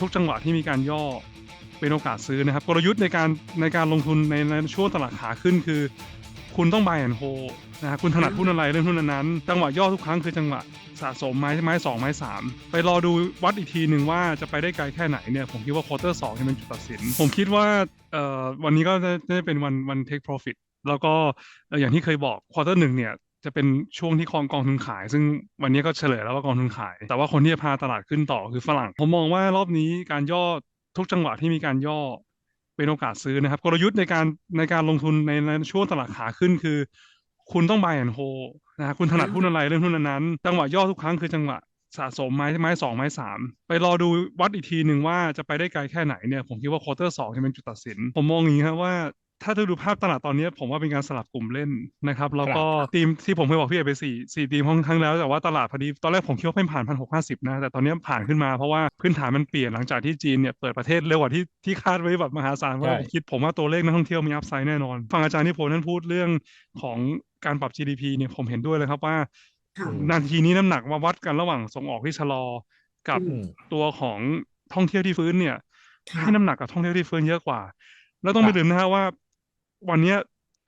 ทุกจังหวะที่มีการย่อเป็นโอกาสซื้อนะครับ กลยุทธ์ในการในการลงทุนในในช่วงตลาดขาขึ้นคือ คุณต้อง buy and hold นะฮะคุณถนัดหุ้นอะไรเรื่องหุ้นนั้นจังหวะย่อทุกครั้งคือจังหวะสะสมไม้ไม้สองไม้สามไปรอดูวัดอีกทีหนึ่งว่าจะไปได้ไกลแค่ไหนเนี่ยผมคิดว่าควอเตอร์สองจะเป็นจุดตัดสิน ผมคิดว่าเอ่อวันนี้ก็จะเป็นวันวัน take profit แล้วก็อย่างที่เคยบอกควอเตอร์หนึ่งเนี่ย จะเป็นช่วงที่กองกองทุนขาย ซึ่งวันนี้ก็เฉลยแล้วว่ากองทุนขาย แต่ว่าคนที่จะพาตลาดขึ้นต่อคือฝรั่ง ผมมองว่ารอบนี้การย่อทุกจังหวะที่มีการย่อเป็นโอกาสซื้อนะครับ กลยุทธ์ในการในการลงทุนในช่วงตลาดขาขึ้นคือ คุณต้อง buy and hold นะฮะคุณถนัดหุ้นอะไรเรื่องหุ้นนั้นๆจังหวะย่อทุกครั้งคือจังหวะสะสมไม้ไม้สองไม้สามไปรอดูวัดอีกทีหนึ่งว่าจะไปได้ไกลแค่ไหนเนี่ยผมคิดว่าควอเตอร์สองจะเป็นจุดตัดสิน ผมมองอย่างนี้ครับว่า ถ้าจะดูภาพตลาดตอนนี้ผมว่าเป็นการสลับกลุ่มเล่นนะครับ แล้วก็ทีมที่ผมเคยบอกพี่เอกไปสี่สี่ทีมห้องครั้งแล้วแต่ว่าตลาดพอดีตอนแรกผมคิดว่าไม่ผ่านพันหกห้าสิบนะแต่ตอนนี้ผ่านขึ้นมาเพราะว่าพื้นฐานมันเปลี่ยนหลังจากที่จีนเนี่ยเปิดประเทศเร็วกว่าที่ที่คาดไว้แบบมหาศาลว่าผมคิดผมว่าตัวเลขนักท่องเที่ยวมีอัพไซด์แน่นอนฟังอาจารย์นิพนธ์ท่านพูดเรื่องของการปรับ GDP เนี่ยผมเห็นด้วยเลยครับว่าค่ะนาทีนี้น้ำหนักมาวัดกันระหว่างส่งออกที่ชะลอกับอืมตัวของท่องเที่ยวที่ฟื้นเนี่ยค่ะให้น้ำหนักกับท่องเที่ยวที่ฟื้นเยอะกว่า แล้วต้องไม่ลืมนะฮะว่า วันเนี้ย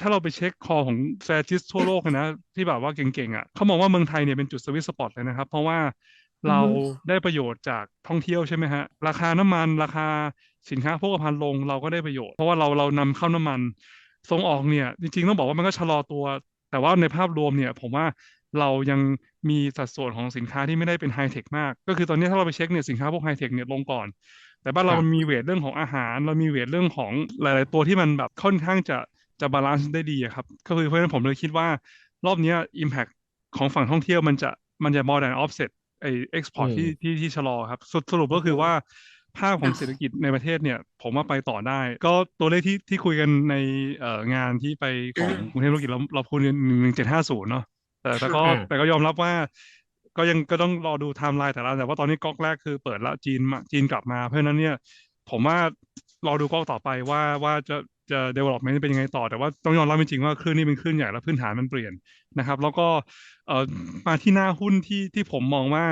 ถ้าเราไปเช็คคอของแฟร์จิสทั่วโลกเลยนะ ที่แบบว่าเก่งๆอะเขามองว่าเมืองไทยเนี่ยเป็นจุดสวิตช์สปอตเลยนะครับ เพราะว่าเราได้ประโยชน์จากท่องเที่ยวใช่ไหมฮะ ราคาน้ำมันราคาสินค้าโภคภัณฑ์ลงเราก็ได้ประโยชน์ เพราะว่าเราเรานำเข้าน้ำมันส่งออกเนี่ย จริงๆต้องบอกว่ามันก็ชะลอตัว แต่ว่าในภาพรวมเนี่ย ผมว่าเรายังมีสัดส่วนของสินค้าที่ไม่ได้เป็นไฮเทคมาก ก็คือตอนนี้ถ้าเราไปเช็คเนี่ยสินค้าพวกไฮเทคเนี่ยลงก่อน แต่บ้านเราครับมันมีเวทเรื่องของอาหาร เรามีเวทเรื่องของหลาย ๆ ตัวที่มันแบบค่อนข้างจะจะบาลานซ์ได้ดีอะครับก็คือเพราะฉะนั้นผมเลยคิดว่ารอบเนี้ย impact ของฝั่งท่องเที่ยวมันจะมันจะ more than offset ไอ้ export อืมที่ที่ที่ชะลอครับสรุปสรุปก็คือว่าภาพของค่ะเศรษฐกิจในประเทศเนี่ย ผมว่าไปต่อได้ ก็ตัวเลขที่ที่คุยกันในเอ่องานที่ไปของกรุงเทพธุรกิจเราเราพูดหนึ่งหนึ่งเจ็ดห้าศูนย์เนาะแต่แต่ก็ค่ะแต่ก็ยอมรับว่า ก็ยังก็ต้องรอดูไทม์ไลน์แต่ละแต่ว่าตอนนี้ก๊อกแรกคือเปิดแล้วจีนมาจีนกลับมา เพราะฉะนั้นเนี่ย ผมว่ารอดูก๊อกต่อไปว่าว่าจะจะ development เป็นยังไงต่อ แต่ว่าต้องยอมรับจริงๆว่าคลื่นนี้เป็นคลื่นใหญ่แล้วพื้นฐานมันเปลี่ยนนะครับ แล้วก็เอ่อมาที่หน้าหุ้นที่ที่ผมมองว่า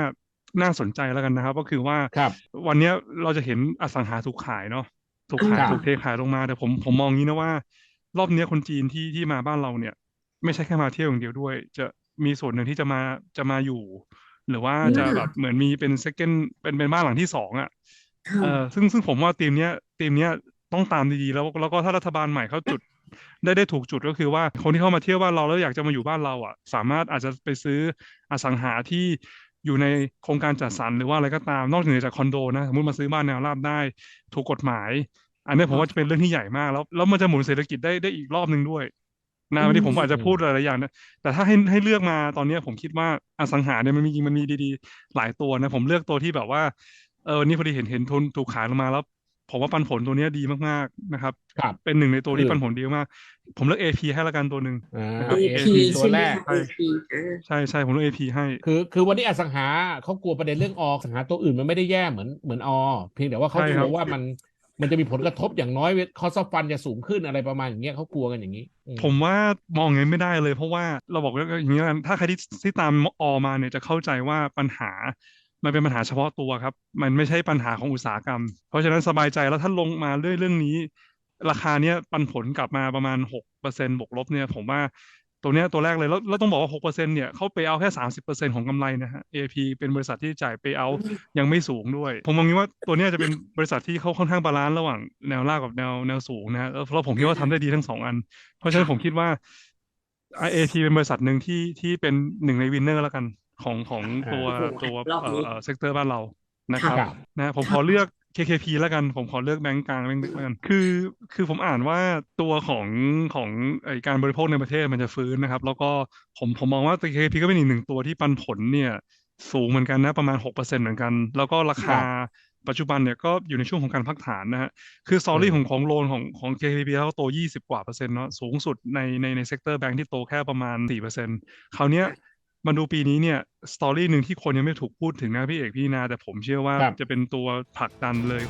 น่าสนใจแล้วกันนะครับ ก็คือว่าครับวันเนี้ยเราจะเห็นอสังหาถูกขายเนาะถูกขายครับถูกเทขายลงมาแต่ผมผมมองงี้นะว่า รอบเนี้ยคนจีนที่ที่มาบ้านเราเนี่ย ไม่ใช่แค่มาเที่ยวอย่างเดียวด้วย จะ มีส่วนหนึ่งที่จะมาจะมาอยู่ หรือว่าจะอืมแบบเหมือนมีเป็น second เป็นเป็นบ้านหลังที่สองอะค่ะเออซึ่งซึ่งผมว่าทีมเนี้ยทีมเนี้ยต้องตามดีๆแล้วแล้วก็ถ้ารัฐบาลใหม่เขาจุดได้ได้ถูกจุดก็คือว่าคนที่เข้ามาเที่ยวบ้านเราแล้วอยากจะมาอยู่บ้านเราอะ สามารถอาจจะไปซื้ออสังหาที่อยู่ในโครงการจัดสรรหรือว่าอะไรก็ตามนอกเหนือจากคอนโดนะสมมติมาซื้อบ้านแนวราบได้ ถูกกฎหมาย อันนี้ผมว่าจะเป็นเรื่องที่ใหญ่มากแล้วแล้วมันจะหมุนเศรษฐกิจได้ได้อีกรอบหนึ่งด้วย นะวันนี้ผมอาจจะพูดหลายๆอย่างนะแต่ถ้าให้ให้เลือกมาตอนเนี้ยผมคิดว่าอสังหาเนี่ยมันมีจริงมันมีดีๆ หลายตัวนะ ผมเลือกตัวที่แบบว่าเออวันนี้พอดีเห็นเห็นทุนถูกขายลงมาแล้ว ผมว่าปันผลตัวเนี้ยดีมากๆนะครับครับ เป็นหนึ่งในตัวที่เออปันผลดีมาก ผมเลือก AP ให้ละกันตัวหนึ่งอ่านะครับ AP AP ตัวใช่ไหมแรกคะ AP อ่าใช่ใช่ผมเลือก AP ให้ คือคือวันนี้อสังหาเขากลัวประเด็นเรื่องออสังหาตัวอื่นมันไม่ได้แย่เหมือนเหมือนอเพียงแต่ว่าเขาใช่กครัลับวว่ามัน มันจะมีผลกระทบอย่างน้อยคอสฟันจะสูงขึ้นอะไรประมาณอย่างเงี้ยเขากลัวกันอย่างนี้ ผมว่ามองอย่างนี้ไม่ได้เลย เพราะว่าเราบอกว่าอย่างนี้ละกันถ้าใครที่ที่ตามออมาเนี่ยจะเข้าใจว่าปัญหามันเป็นปัญหาเฉพาะตัวครับ มันไม่ใช่ปัญหาของอุตสาหกรรม เพราะฉะนั้นสบายใจแล้วถ้าลงมาเรื่องเรื่องนี้ ราคาเนี้ยปันผลกลับมาประมาณหกเปอร์เซ็นบวกลบเนี่ย ผมว่า ตัวเนี้ยตัวแรกเลยแล้วแล้วต้องบอกว่าหกเปอร์เซ็นเนี่ยเขาไปเอาแค่สามสิบเปอร์เซ็นของกำไรนะฮะ AP เป็นบริษัทที่จ่ายไปเอายังไม่สูงด้วย ผมมองงี้ว่าตัวเนี้ยจะเป็นบริษัทที่เขาค่อนข้างบาลานซ์ระหว่างแนวราบกับแนวแนวสูงนะฮะแล้วแล้วผมคิดว่าทำได้ดีทั้งสองอัน เพราะฉะนั้นผมคิดว่า IAT เป็นบริษัทหนึ่งที่ที่เป็นหนึ่งในวินเนอร์แล้วกันของของตัวโอ้โหตัวรอบเอ่นี้อเอ่อเซกเตอร์บ้านเรานะครับครับนะผมค่ะขอเลือก KKP แล้วกันผมขอเลือกแบงก์กลางแบงก์แล้วกันคือ คือผมอ่านว่าตัวของของไอการบริโภคในประเทศมันจะฟื้นนะครับ แล้วก็ผมผมมองว่าตัว KKP ก็เป็นอีกหนึ่งตัวที่ปันผลเนี่ย สูงเหมือนกันนะประมาณ6%เหมือนกัน แล้วก็ราคาปัจจุบันเนี่ยก็อยู่ในช่วงของการพักฐานนะฮะคือสตอรี่อืขมองของโลนของของ KTB เขาโต 20 กว่าเปอร์เซ็นต์เนาะสูงสุดในในในเซกเตอร์แบงค์ที่โตแค่ประมาณ4เปอร์เซ็นต์คราวเนี้ย มาดูปีนี้เนี่ยสตอรี่หนึ่งที่คนยังไม่ถูกพูดถึงนะพี่เอกพี่นา แต่ผมเชื่อว่าครับจะเป็นตัวผลักดันเลย